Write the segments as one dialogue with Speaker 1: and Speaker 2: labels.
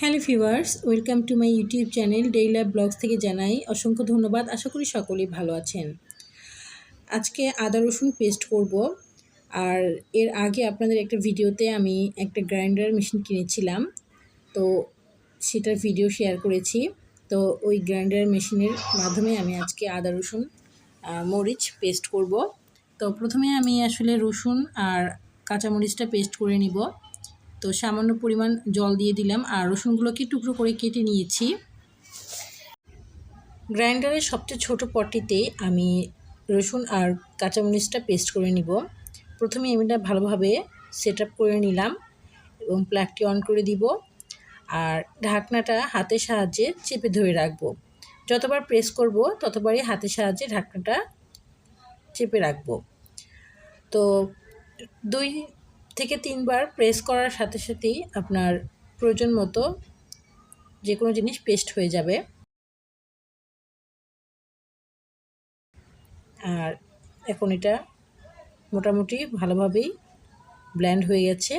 Speaker 1: Hello viewers, welcome to my YouTube channel day live blogs থেকে জানাই অসংখ্য ধন্যবাদ। আশা করি সকলেই ভালো আছেন। আজকে আদা রসুন পেস্ট করব। আর এর আগে আপনাদের একটা ভিডিওতে আমি একটা গ্রাইন্ডার মেশিন কিনেছিলাম। তো সেটার ভিডিও শেয়ার করেছি। তো ওই গ্রাইন্ডার মেশিনের মাধ্যমে আমি আজকে আদা রসুন মরিচ পেস্ট করব। তো প্রথমে আমি আসলে রসুন আর কাঁচামরিচটা পেস্ট করে নিব। তো সামান্য পরিমাণ জল দিয়ে দিলাম আর রসুনগুলোকে টুকরো করে কেটে নিয়েছি। গ্রাইন্ডারের সবচেয়ে ছোট পটটিতে আমি রসুন আর কাঁচামরিচটা পেস্ট করে নিব। প্রথমে আমি এটা ভালোভাবে সেট করে নিলাম এবং প্লাগটি অন করে দিব আর ঢাকনাটা হাতের সাহায্যে চেপে ধরে রাখব। যতবার প্রেস করব, ততবারই হাতের সাহায্যে ঢাকনাটা চেপে রাখব। তো দুই থেকে তিনবার প্রেস করার সাথে সাথেই আপনার প্রয়োজন মতো যে কোনো জিনিস পেস্ট হয়ে যাবে। আর এখন এটা মোটামুটি ভালোভাবেই ব্ল্যান্ড হয়ে গেছে,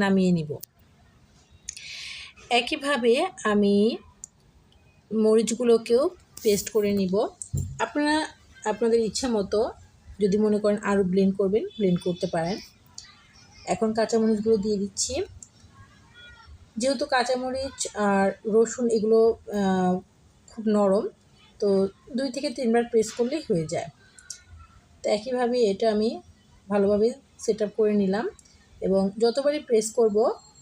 Speaker 1: নামিয়ে নিব। একইভাবে আমি মরিচগুলোকেও পেস্ট করে নিব। আপনারা, আপনাদের ইচ্ছা মতো যদি মনে করেন আরও ব্লেন্ড করবেন ব্লেন্ড করতে পারেন। এখন কাঁচামরিচগুলো দিয়ে দিচ্ছি। যেহেতু কাঁচামরিচ আর রসুন এগুলো খুব নরম, তো দুই থেকে তিনবার প্রেস করলেই হয়ে যায়। তো একইভাবে এটা আমি ভালোভাবে সেট করে নিলাম এবং যতবারই প্রেস করব,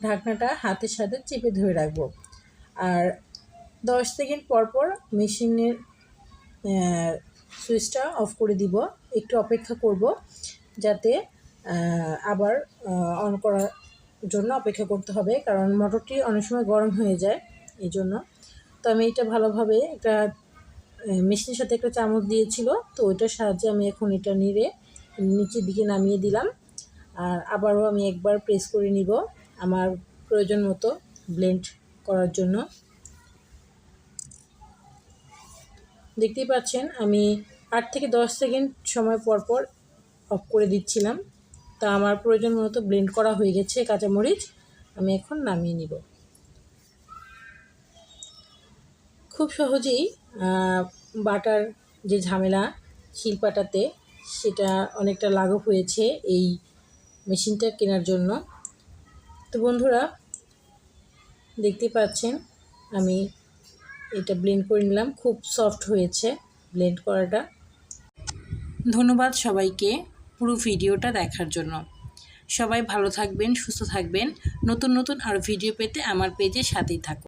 Speaker 1: ঢাকনাটা হাতের সাথে চেপে ধরে রাখব। আর দশ সেকেন্ড পর পর মেশিনের সুইচটা অফ করে দিব। একটু অপেক্ষা করব যাতে আবার অন করার জন্য অপেক্ষা করতে হবে, কারণ মোটরটি অনেক সময় গরম হয়ে যায়, এই জন্য। তো আমি এটা ভালোভাবে একটা মেশিনের সাথে একটা চামচ দিয়েছিল, তো ওইটার সাহায্যে আমি এখন এটা নিড়ে নিচের দিকে নামিয়ে দিলাম। আর আবারও আমি একবার প্রেস করে নিব আমার প্রয়োজন মতো ব্লেন্ড করার জন্য। দেখতেই পাচ্ছেন, আমি আট থেকে দশ সেকেন্ড সময় পর পর অফ করে দিচ্ছিলাম। তা আমার প্রয়োজন মতো ব্লেন্ড করা হয়ে গেছে কাঁচামরিচ। আমি এখন নামিয়ে নিব। খুব সহজেই বাটার যে ঝামেলা শিলপাটাতে সেটা অনেকটা লাঘব হয়েছে এই মেশিনটা কেনার জন্য। তো বন্ধুরা দেখতে পাচ্ছেন, আমি এটা ব্লেন্ড করে নিলাম। খুব সফট হয়েছে ব্লেন্ড করাটা। ধন্যবাদ সবাইকে। পুরো ভিডিওটা দেখার জন্য। সবাই ভালো থাকবেন, সুস্থ থাকবেন। নতুন নতুন আর ভিডিও পেতে আমার পেজে সাথেই থাকুন।